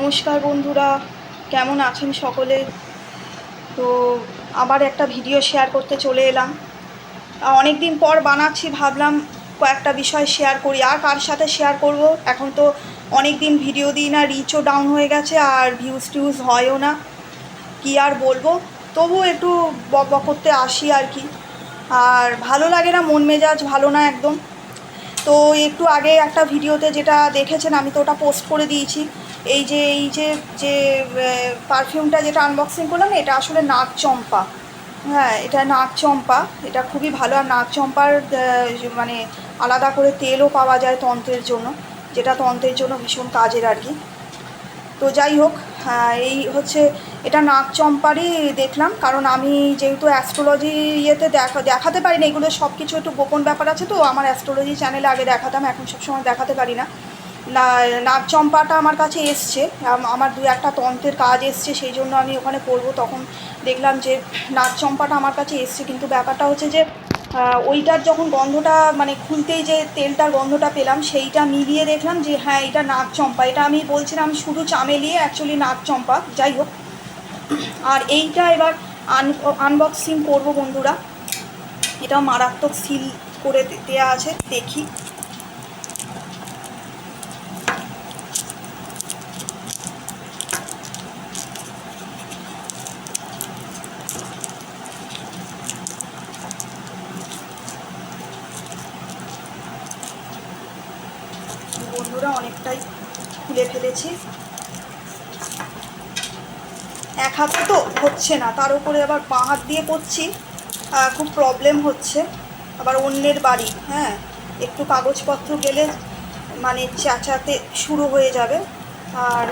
নমস্কার বন্ধুরা, কেমন আছেন সকলে? তো আবার একটা ভিডিও শেয়ার করতে চলে এলাম। অনেক দিন পর বানাচ্ছি, ভাবলাম কয়েকটা বিষয় শেয়ার করি। আর কার সাথে শেয়ার করব? এখন তো অনেক দিন ভিডিও দিই না রিচও ডাউন হয়ে গেছে আর ভিউজ টিউজ হয়ও না। কি আর বলব? তবু একটু বক বক করতে আসি আর কি। আর ভালো লাগে না, মন মেজাজ ভালো না একদম। তো একটু আগে একটা ভিডিওতে যেটা দেখেছেন, আমি তো ওটা পোস্ট করে দিয়েছি। এই যে এই যে যে পারফিউমটা যেটা আনবক্সিং করলাম এটা আসলে নাক চম্পা হ্যাঁ এটা নাক চম্পা এটা খুবই ভালো। আর নাক চম্পার মানে আলাদা করে তেলও পাওয়া যায় তন্ত্রের জন্য যেটা তন্ত্রের জন্য ভীষণ কাজের আর কি। তো যাই হোক হ্যাঁ, এই হচ্ছে এটা নাক চম্পারই দেখলাম। কারণ আমি যেহেতু অ্যাস্ট্রোলজি ইয়েতে দেখা দেখাতে পারি না এগুলো সব কিছু একটু গোপন ব্যাপার আছে তো আমার অ্যাস্ট্রোলজি চ্যানেলে আগে দেখাতাম এখন সবসময় দেখাতে পারি না। না চম্পাটা আমার কাছে এসছে। আমার দু একটা তন্ত্রের কাজ এসছে, সেই জন্য আমি ওখানে করব তখন দেখলাম যে নাক চম্পাটা আমার কাছে এসছে, কিন্তু ব্যাপারটা হচ্ছে যে ওইটার যখন গন্ধটা মানে খুলতেই যে তেলটার গন্ধটা পেলাম, সেইটা মিলিয়ে দেখলাম যে হ্যাঁ এটা নাক চম্পা। এটা আমি বলছিলাম শুধু চামেলিয়ে অ্যাকচুয়ালি নাক চম্পা, যাই হোক। আর এইটা এবার আন আনবক্সিং করব বন্ধুরা। এটা মারাত্মক সিল করে দে- দেয়া আছে, দেখি বন্ধুরা অনেকটাই খুলে ফেলেছি। এক হাতে তো হচ্ছে না, তার উপরে আবার বাঁ হাত দিয়ে করছি। খুব প্রবলেম হচ্ছে। আবার অন্যের বাড়ি হ্যাঁ? একটু কাগজপত্র গেলে মানে চেঁচাতে শুরু হয়ে যাবে। আর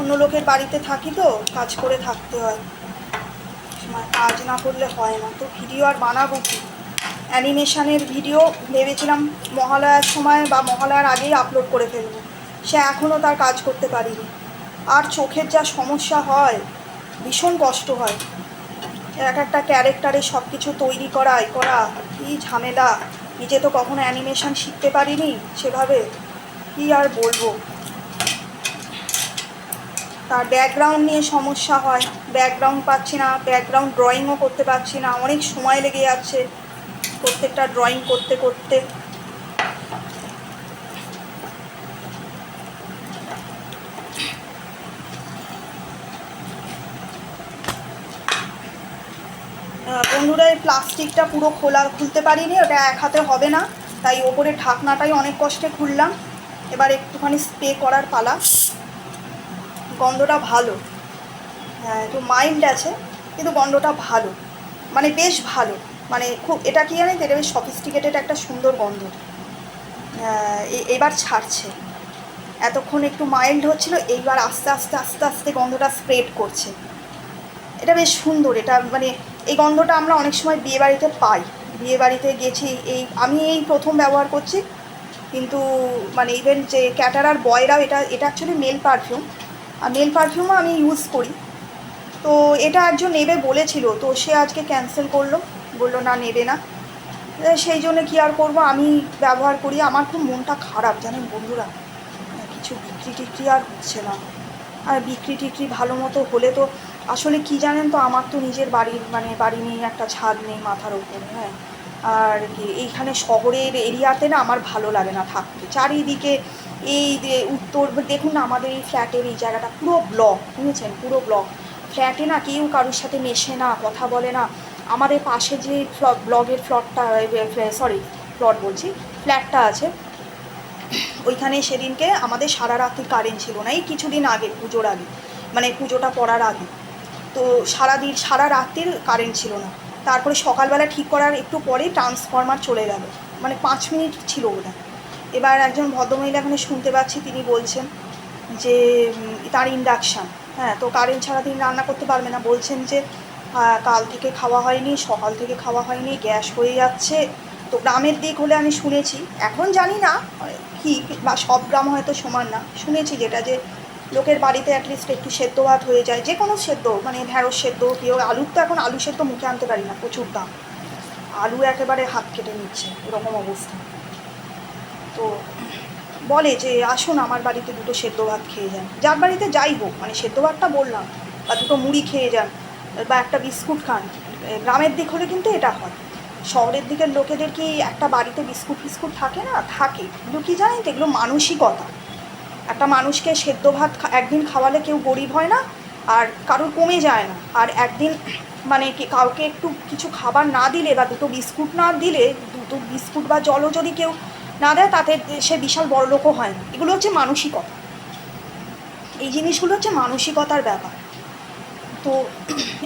অন্য লোকের বাড়িতে থাকি তো, কাজ করে থাকতে হয়। কাজ না করলে হয় না। তো ভিডিও আর বানাবো কি? অ্যানিমেশনের ভিডিও ভেবেছিলাম মহালয়ার সময় বা মহালয়ার আগেই আপলোড করে ফেলব। সে এখনও তার কাজ করতে পারিনি। আর চোখের যা সমস্যা হয়, ভীষণ কষ্ট হয়। এক একটা ক্যারেক্টারে সব কিছু তৈরি করা এ করা, কী ঝামেলা। নিজে তো কখনো অ্যানিমেশন শিখতে পারিনি সেভাবে। কী আর বলব? তার ব্যাকগ্রাউন্ড নিয়ে সমস্যা হয়। ব্যাকগ্রাউন্ড পাচ্ছি না, ব্যাকগ্রাউন্ড ড্রয়িংও করতে পারছি না। অনেক সময় লেগে যাচ্ছে প্রত্যেকটা ড্রয়িং করতে করতে। বন্ধুরা এই প্লাস্টিকটা পুরো খোলা খুলতে পারিনি, ওটা এক হাতে হবে না, তাই ওপরে ঢাকনাটাই অনেক কষ্টে খুললাম। এবার একটুখানি স্প্রে করার পালা। গন্ধটা ভালো। হ্যাঁ একটু মাইল্ড আছে, কিন্তু গন্ধটা ভালো। মানে বেশ ভালো। মানে খুব, এটা কি জানি? এটা বেশ সফিস্টিকেটেড একটা সুন্দর গন্ধ। এ- এবার ছাড়ছে। এতক্ষণ একটু মাইল্ড হচ্ছিল, এইবার আস্তে আস্তে আস্তে আস্তে গন্ধটা স্প্রেড করছে। এটা বেশ সুন্দর, এটা মানে এই গন্ধটা আমরা অনেক সময় বিয়ে বাড়িতে পাই। বিয়ে বাড়িতে গেছি, এই আমি এই প্রথম ব্যবহার করছি। কিন্তু মানে ইভেন যে ক্যাটারার বয়রাও এটা এটা অ্যাকচুয়ালি মেল পারফিউম আর মেল পারফিউমও আমি ইউজ করি। তো এটা একজন নেবে বলেছিল, তো সে আজকে ক্যান্সেল করল। বলল, না, নেবে না। সেই জন্য কি আর করব? আমি ব্যবহার করি। আমার খুব মনটা খারাপ, জানেন বন্ধুরা? কিছু বিক্রি টিক্রি আর হচ্ছে না। আর বিক্রি টিক্রি ভালো মতো হলে তো আসলে কি জানেন তো, আমার তো নিজের বাড়ির মানে বাড়ি নেই, একটা ছাদ নেই মাথার উপরে হ্যাঁ। আর কি, এইখানে শহরের এরিয়াতে না আমার ভালো লাগে না থাকতে। চারিদিকে এই যে উত্তর, দেখুন না আমাদের এই ফ্ল্যাটের এই জায়গাটা পুরো ব্লক, বুঝেছেন? পুরো ব্লক। ফ্ল্যাটে না কেউ কারোর সাথে মেশে না, কথা বলে না। আমাদের পাশে যে ব্লগের ফ্লটটা সরি, প্লট বলছি, ফ্ল্যাটটা আছে। ওইখানে সেদিনকে আমাদের সারা রাত্রি কারেন্ট ছিল না, এই কিছুদিন আগে, পুজোর আগে মানে পুজোটা পড়ার আগে। তো সারাদিন সারা রাত্রির কারেন্ট ছিল না। তারপরে সকালবেলা ঠিক করার একটু পরেই ট্রান্সফরমার চলে গেল। মানে পাঁচ মিনিট ছিল ওটা। এবার একজন ভদ্রমহিলা এখানে শুনতে পাচ্ছি, তিনি বলছেন যে তার ইন্ডাকশান হ্যাঁ তো কারেন্ট ছাড়া তিনি রান্না করতে পারবে না। বলছেন যে কাল থেকে খাওয়া হয়নি, সকাল থেকে খাওয়া হয়নি, গ্যাস হয়ে যাচ্ছে। তো গ্রামের দিক হলে আমি শুনেছি। এখন জানি না কি, বা সব গ্রাম হয়তো সমান না। শুনেছি যেটা যে লোকের বাড়িতে অ্যাটলিস্ট একটু সেদ্ধ ভাত হয়ে যায়, যে কোনো সেদ্ধ মানে ঢ্যাঁড়স সেদ্ধ কেউ আলুর তো এখন আলু সেদ্ধ মুখে আনতে পারি না, প্রচুর দাম। আলু একেবারে হাত কেটে নিচ্ছে, এরকম অবস্থা। তো বলে যে, আসুন আমার বাড়িতে দুটো সেদ্ধ ভাত খেয়ে যান। যার বাড়িতে যাই হোক মানে সেদ্ধ ভাতটা বললাম, বা দুটো মুড়ি খেয়ে যান, বা একটা বিস্কুট খান গ্রামের দিক হলে কিন্তু এটা হয়। শহরের দিকের লোকেদের কি একটা বাড়িতে বিস্কুট ফিস্কুট থাকে না? থাকে। কিন্তু কী জানেন তো, এগুলো মানসিকতা। একটা মানুষকে সেদ্ধ ভাত একদিন খাওয়ালে কেউ গরিব হয় না, আর কারোর কমে যায় না। আর একদিন মানে কাউকে একটু কিছু খাবার না দিলে বা দুটো বিস্কুট না দিলে, দুটো বিস্কুট বা জলও যদি কেউ না দেয়, তাতে সে বিশাল বড় লোকও হয় না। এগুলো হচ্ছে মানসিকতা। এই জিনিসগুলো হচ্ছে মানসিকতার ব্যাপার। তো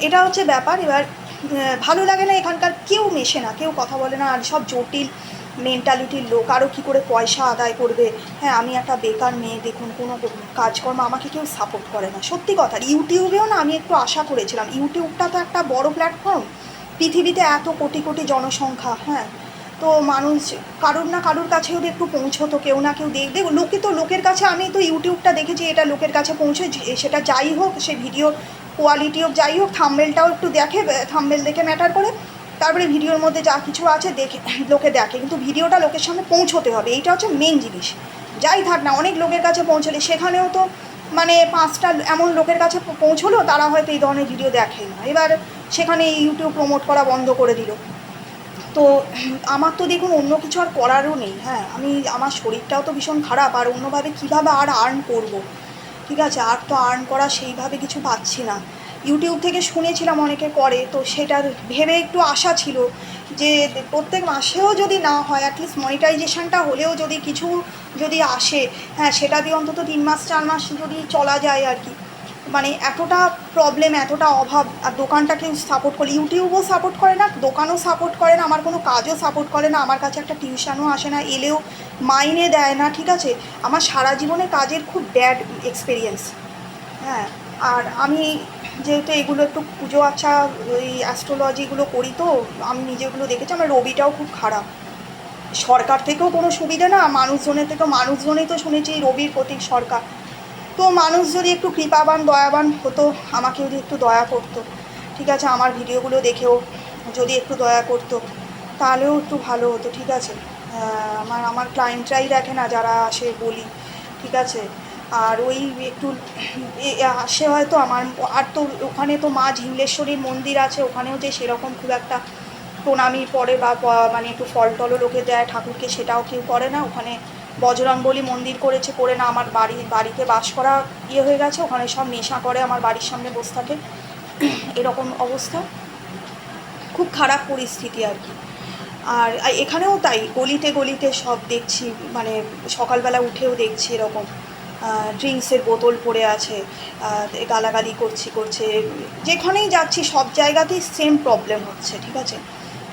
এটা হচ্ছে ব্যাপার। এবার ভালো লাগে না এখানকার, কেউ মেশে না, কেউ কথা বলে না, আর সব জটিল। মেন্টালিটির লোক আরও কী করে পয়সা আদায় করবে? হ্যাঁ আমি একটা বেকার মেয়ে, দেখুন, কোনো কাজকর্ম আমাকে কেউ সাপোর্ট করে না। সত্যি কথা, ইউটিউবেও না আমি একটু আশা করেছিলাম। ইউটিউবটা তো একটা বড় প্ল্যাটফর্ম পৃথিবীতে এত কোটি কোটি জনসংখ্যা হ্যাঁ। তো মানুষ, কারোর না কারোর কাছে যদি একটু পৌঁছতো, কেউ না কেউ দেখ দেখ লোকে তো লোকের কাছে, আমি তো ইউটিউবটা দেখেছি, এটা লোকের কাছে পৌঁছে সেটা যাই হোক, সে ভিডিও কোয়ালিটি হোক, যাই হোক থাম্বেলটাও একটু দেখে থাম্বেল দেখে ম্যাটার করে। তারপরে ভিডিওর মধ্যে যা কিছু আছে দেখে, লোকে দেখে, কিন্তু ভিডিওটা লোকের সামনে পৌঁছতে হবে, এইটা হচ্ছে মেন জিনিস। যাই থাক না, অনেক লোকের কাছে পৌঁছলে, সেখানেও তো মানে পাঁচটা এমন লোকের কাছে পৌঁছলো, তারা হয়তো এই ধরনের ভিডিও দেখে না। এবার সেখানে ইউটিউব প্রমোট করা বন্ধ করে দিল। তো আমার তো দেখুন, অন্য কিছু আর করারও নেই হ্যাঁ। আমি, আমার শরীরটাও তো ভীষণ খারাপ, আর অন্যভাবে কীভাবে আর আর্ন করব। ঠিক আছে, আর তো আর্ন করা সেইভাবে কিছু পাচ্ছি না। ইউটিউব থেকে শুনেছিলাম অনেকে করে, তো সেটার ভেবে একটু আশা ছিল যে প্রত্যেক মাসেও যদি না হয় অ্যাটলিস্ট মনিটাইজেশনটা হলেও যদি কিছু যদি আসে হ্যাঁ সেটা দিয়ে অন্তত তিন মাস, চার মাস যদি চলা যায় আর কি। মানে এতটা প্রবলেম এতটা অভাব, আর দোকানটা কেউ সাপোর্ট করে, ইউটিউবও সাপোর্ট করে না, দোকানও সাপোর্ট করে না, আমার কোনো কাজও সাপোর্ট করে না, আমার কাছে একটা টিউশনও আসে না, এলেও মাইনে দেয় না, ঠিক আছে? আমার সারা জীবনে কাজের খুব ব্যাড এক্সপিরিয়েন্স হ্যাঁ আর আমি যেহেতু এগুলো একটু পুজো আচ্ছা ওই অ্যাস্ট্রোলজিগুলো করি তো, আমি নিজেগুলো দেখেছি, আমার রবিটাও খুব খারাপ। সরকার থেকেও কোনো সুবিধা না, মানুষজনের থেকেও মানুষজনেই তো শুনেছি রবির প্রতীক সরকার। তো মানুষ যদি একটু কৃপাবান, দয়াবান হতো আমাকে যদি একটু দয়া করতো, ঠিক আছে, আমার ভিডিওগুলো দেখেও যদি একটু দয়া করতো, তাহলেও একটু ভালো হতো, ঠিক আছে। আমার আমার ক্লায়েন্টরাই দেখে না, যারা আসে বলি, ঠিক আছে। আর ওই একটু আসে হয়তো আমার, আর তো ওখানে তো মা ঝিমলেশ্বরীর মন্দির আছে, ওখানেও যে সেরকম খুব একটা প্রণামী পড়ে বা মানে একটু ফল টলও লোকে দেয় ঠাকুরকে, সেটাও কেউ করে না। ওখানে বজরংবলী মন্দির করেছে করে না, আমার বাড়ি, বাড়িতে বাস করা ইয়ে হয়ে গেছে, ওখানে সব নেশা করে আমার বাড়ির সামনে বসে থাকে। এরকম অবস্থা। খুব খারাপ পরিস্থিতি আর কি। আর এখানেও তাই, গলিতে গলিতে সব দেখছি মানে সকালবেলা উঠেও দেখছি এরকম। ড্রিঙ্কসের বোতল পড়ে আছে গালাগালি করছি, করছে, যেখানেই যাচ্ছি সব জায়গাতেই সেম প্রবলেম হচ্ছে, ঠিক আছে?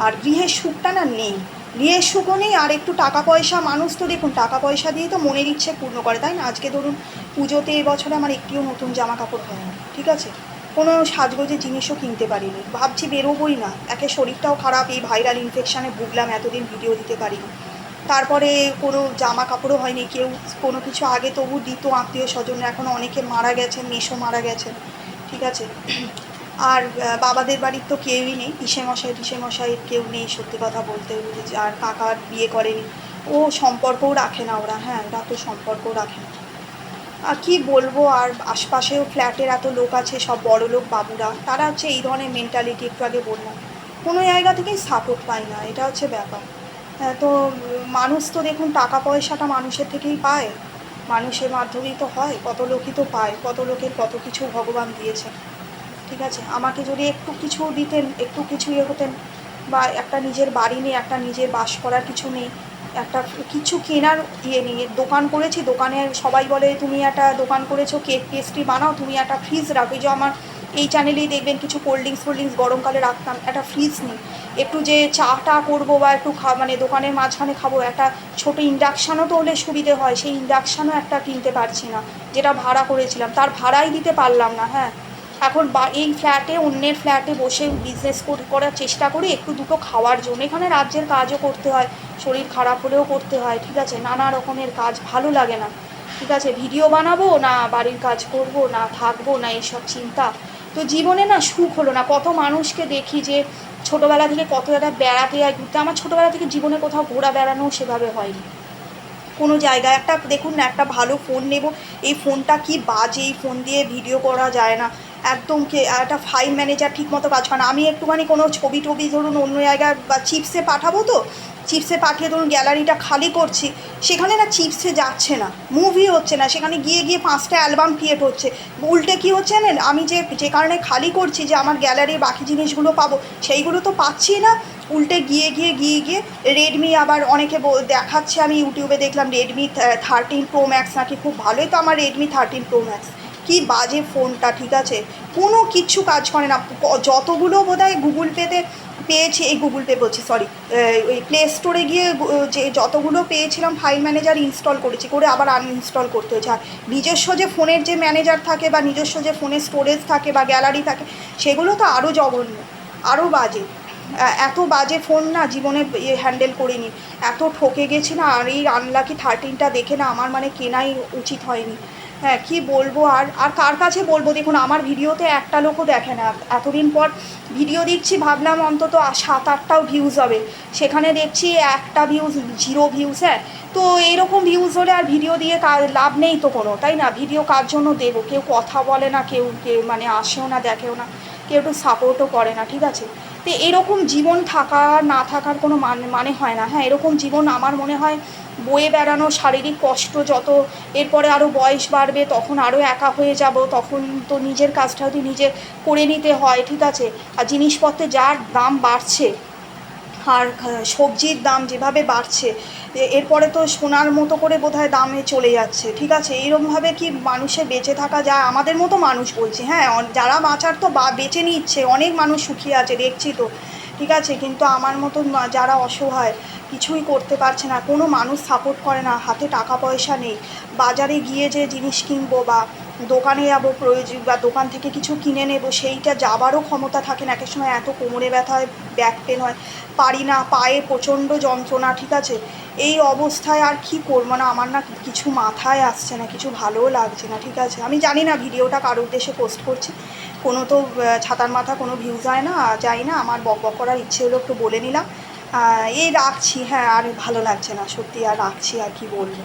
আর গৃহের সুখটা না নেই, গৃহের সুখও নেই, আর একটু টাকা পয়সা, মানুষ তো দেখুন, টাকা পয়সা দিয়ে তো মনের ইচ্ছে পূর্ণ করে, তাই না? আজকে ধরুন, পুজোতে এবছরে আমার একটিও নতুন জামা কাপড় হয় না ঠিক আছে? কোনো সাজগোজের জিনিসও কিনতে পারিনি, ভাবছি বেরোবই না, একে শরীরটাও খারাপ, এই ভাইরাল ইনফেকশানে ভুগলাম, এতদিন ভিডিও দিতে পারিনি। তারপরে কোনো জামা কাপড়ও হয়নি, কেউ কোনো কিছু আগে তবু দিত, আত্মীয় স্বজন, এখন অনেকে মারা গেছেন মেশো মারা গেছেন, ঠিক আছে? আর বাবাদের বাড়ির তো কেউই নেই মশাই পিসে কেউ নেই, সত্যি কথা বলতে আর কাকার বিয়ে করেনি। ও সম্পর্কও রাখে না ওরা হ্যাঁ ওরা তো সম্পর্কও রাখে না। আর কী বলব, আর আশপাশেও ফ্ল্যাটের এত লোক আছে, সব বড় লোক বাবুরা, তারা হচ্ছে এই ধরনের মেন্টালিটি একটু আগে বললাম। কোনো জায়গা থেকেই সাপোর্ট পায় না, এটা হচ্ছে ব্যাপার। তো মানুষ তো দেখুন টাকা পয়সাটা মানুষের থেকেই পায়। মানুষের মাধ্যমেই তো হয়, কত লোকই তো পায়, কত লোকের কত কিছু ভগবান দিয়েছে ঠিক আছে? আমাকে যদি একটু কিছু দিতেন, একটু কিছু ইয়ে হতেন, বা একটা নিজের বাড়ি নেই, একটা নিজের বাস করার কিছু নেই, একটা কিছু কেনার ইয়ে নেই, দোকান করেছি দোকানে সবাই বলে, তুমি একটা দোকান করেছ, কেক পেস্ট্রি বানাও, তুমি একটা ফ্রিজ রাখো যে আমার এই চ্যানেলেই দেখবেন কিছু কোল্ড ড্রিঙ্কস ফোল্ড ড্রিঙ্কস গরমকালে রাখতাম, একটা ফ্রিজ নেই। একটু যে চাটা করব বা একটু খা মানে দোকানের মাঝখানে খাব, একটা ছোটো ইন্ডাকশানও তো হলে সুবিধে হয়, সেই ইন্ডাকশানও একটা কিনতে পারছি না, যেটা ভাড়া করেছিলাম। তার ভাড়াই দিতে পারলাম না হ্যাঁ। এখন বা, এই ফ্ল্যাটে অন্যের ফ্ল্যাটে বসে বিজনেস করার চেষ্টা করি, একটু দুটো খাওয়ার জন্য। এখানে রাজ্যের কাজও করতে হয়, শরীর খারাপ হলেও করতে হয়, ঠিক আছে? নানা রকমের কাজ, ভালো লাগে না, ঠিক আছে? ভিডিও বানাবো না বাড়ির কাজ করব, না থাকব, না এইসব চিন্তা। তো জীবনে না সুখ হলো না। কত মানুষকে দেখি যে ছোটোবেলা থেকে কত একটা বেড়াতে যায়, ঘুরতে। আমার ছোটোবেলা থেকে জীবনে কোথাও ঘোরা বেড়ানো সেভাবে হয়নি। কোনো জায়গায় একটা দেখুন না, একটা ভালো ফোন নেব, এই ফোনটা কি বাজে, এই ফোন দিয়ে ভিডিও করা যায় না। একদম কে একটা ফাইল ম্যানেজার ঠিক মতো কাজ করে না। আমি একটুখানি কোনো ছবি টবি ধরুন অন্য জায়গায় বা চিপসে পাঠাবো তো চিপসে পাঠিয়ে ধরুন গ্যালারিটা খালি করছি, সেখানে না চিপসে যাচ্ছে না মুভি হচ্ছে না, সেখানে গিয়ে গিয়ে পাঁচটা অ্যালবাম ক্রিয়েট হচ্ছে। উল্টে কী হচ্ছে জানেন? আমি যে যে কারণে খালি করছি যে আমার গ্যালারির বাকি জিনিসগুলো পাবো, সেইগুলো তো পাচ্ছি না। উল্টে গিয়ে গিয়ে গিয়ে গিয়ে রেডমি আবার অনেকে দেখাচ্ছে, আমি ইউটিউবে দেখলাম রেডমি থার্টিন প্রো ম্যাক্স নাকি খুব ভালোই, তো আমার রেডমি থার্টিন প্রো ম্যাক্স কি বাজে ফোনটা ঠিক আছে? কোনো কিচ্ছু কাজ করে না যতগুলো বোধ হয় গুগল পেতে পেয়েছি, এই গুগল পে বলছি সরি ওই প্লে স্টোরে গিয়ে যে যতগুলো পেয়েছিলাম ফাইল ম্যানেজার ইনস্টল করেছি, করে আবার আনইনস্টল করতে হয়েছে। আর নিজস্ব যে ফোনের যে ম্যানেজার থাকে বা নিজস্ব যে ফোনের স্টোরেজ থাকে বা গ্যালারি থাকে, সেগুলো তো আরও জঘন্য আরও বাজে। এত বাজে ফোন না জীবনে ইয়ে হ্যান্ডেল করিনি, এত ঠকে গেছি না, আর এই আনলাকি থার্টিনটা দেখে না আমার মানে কেনাই উচিত হয়নি। হ্যাঁ কি বলব? আর আর কার কাছে বলব? দেখুন, আমার ভিডিওতে একটা লোকও দেখে না। এতদিন পর ভিডিও দিচ্ছি ভাবলাম অন্তত সাত আটটাও ভিউজ হবে। সেখানে দেখছি একটা ভিউজ জিরো ভিউজ হ্যাঁ। তো এরকম ভিউজ হলে আর ভিডিও দিয়ে কাজ লাভ নেই তো কোনো, তাই না? ভিডিও কার জন্য দেবো? কেউ কথা বলে না, কেউ কেউ মানে আসেও না, দেখেও না, কেউ একটু সাপোর্টও করে না, ঠিক আছে? তো এরকম জীবন থাকা না থাকার কোনো মানে মানে হয় না হ্যাঁ। এরকম জীবন আমার মনে হয় বয়ে বেড়ানো শারীরিক কষ্ট যত, এরপরে আরও বয়স বাড়বে, তখন আরও একা হয়ে যাব, তখন তো নিজের কাজটা যদি নিজে করে নিতে হয়, ঠিক আছে? আর জিনিসপত্রের যার দাম বাড়ছে, আর সবজির দাম যেভাবে বাড়ছে এরপরে তো সোনার মতো করে বোধহয় দামে চলে যাচ্ছে, ঠিক আছে? এইরকমভাবে কি মানুষের বেঁচে থাকা যায়? আমাদের মতো মানুষ বলছি হ্যাঁ? যারা বাঁচার তো বা বেঁচে নিচ্ছে, অনেক মানুষ সুখী আছে, দেখছি তো। ঠিক আছে, কিন্তু আমার মতো যারা অসহায়, কিছুই করতে পারছে না, কোনো মানুষ সাপোর্ট করে না, হাতে টাকা পয়সা নেই। বাজারে গিয়ে যে জিনিস কিনবো বা দোকানে যাব, প্রয়োজন বা দোকান থেকে কিছু কিনে নেব, সেইটা যাবারও ক্ষমতা থাকে না। একের সময় এত কোমরে ব্যথা হয় ব্যাক পেন হয়। পারি না, পায়ে প্রচণ্ড যন্ত্রণা, ঠিক আছে? এই অবস্থায় আর কি করব না? আমার না কিছু মাথায় আসছে না, কিছু ভালোও লাগছে না, ঠিক আছে? আমি জানি না ভিডিওটা কার উদ্দেশ্যে পোস্ট করছি। কোনো তো ছাতার মাথা কোনো ভিউজ হয় না যাই না, আমার বক বক করার ইচ্ছে হলো একটু বলে নিলাম। এই রাখছি হ্যাঁ আর ভালো লাগছে না, সত্যি আর রাখছি আর কি বলব।